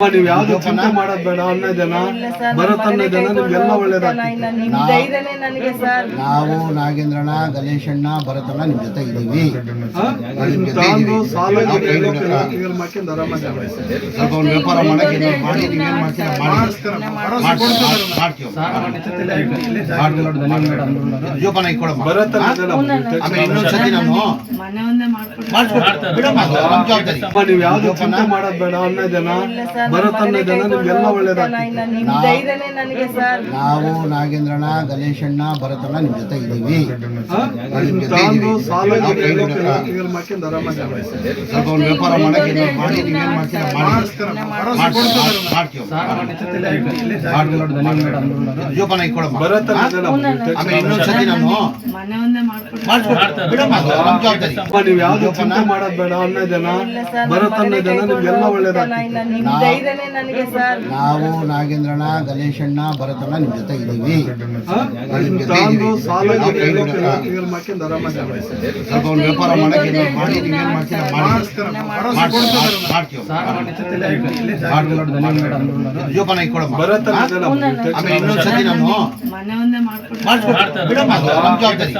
ನೀವು ಯಾವ್ದು ಚಿಂತೆ ಮಾಡೋದ್ ಬೇಡ ಅನ್ನೋ ಜನ ಭರತ್ ಅನ್ನೋ ಜನ ನಿಮ್ಗೆಲ್ಲ ಒಳ್ಳೇದಾಗ್ತದೆ ಇಲ್ಲ ಧೈರ್ಯನೇ ನನಗೆ ಸರ್ ನಾವು ನಾಗೇಂದ್ರಣ್ಣ ಗಣೇಶಣ್ಣ ಭರತಣ್ಣ ನಿಮ್ ಜೊತೆ ಇದೀವಿ ಸ್ವಲ್ಪ ಒಂದು ವ್ಯಾಪಾರ ಮಾಡಕ್ಕೆ ಏನಾದ್ರು ಮಾಡಿ ನೀವೇನ್ ಮಾಡ್ತೀರಾ ಮಾಡಿ ಜೋಪಾನ ಆಮೇಲೆ ಇನ್ನೊಂದ್ಸತಿ ನಾನು ಮಾಡ್ಕೊಡ್ತೀನಿ ನೀವು ಯಾವ್ದು ಚಿಂತೆ ಮಾಡೋದ್ ಬೇಡ ಅನ್ನೋ ಜನ ನಾವು ನಾಗೇಂದ್ರಣ್ಣ ಗಣೇಶಣ್ಣ ಭರತಣ್ಣ ನಿಮ್ ಜೊತೆ ಇದೀವಿ ಸ್ವಲ್ಪ ಒಂದು ವ್ಯಾಪಾರ ಮಾಡಕ್ಕೆ ಏನಾದ್ರು ಮಾಡಿ ನೀವೇನ್ ಮಾಡ್ತೀರಾ? ಮಾಡಿ. ಜೋಪಾನ ಇಟ್ಕೊಳಮ್ಮ ಆಮೇಲೆ ಇನ್ನೊಂದ್ಸತಿ ನಾನು ಮಾಡ್ಕೊಡ್ತೀನಿ. ನೀವು ಯಾವ್ದು ಚಿಂತೆ ಮಾಡೋದ್ ಬೇಡ. ಅನ್ನೋ ಜನ ಭರತ್ ಅನ್ನೋ ಜನ ನಿಮ್ಗೆಲ್ಲ ಒಳ್ಳೇದಾಗ್ತದೆ. ಇಲ್ಲ ನನಗೆ ಸರ್. ನಾವು ನಾಗೇಂದ್ರಣ್ಣ ಗಣೇಶಣ್ಣ ಭರತಣ್ಣ ನಿಮ್ ಜೊತೆ ಇದೀವಿ ಸ್ವಲ್ಪ ಒಂದು ವ್ಯಾಪಾರ ಮಾಡಕ್ಕೆ ಏನಾದ್ರು ಮಾಡಿ ನೀವೇನ್ ಮಾಡ್ತೀರಾ? ಮಾಡಿ. ಜೋಪಾನ ಇಟ್ಕೊಡಮ್ಮ ಆಮೇಲೆ ಇನ್ನೊಂದ್ಸತಿ ನಾನು ಮಾಡ್ಕೊಡ್ತೀನಿ. ಬಿಡಮ್ಮ ಅದು. ಜವಾಬ್ದಾರಿ.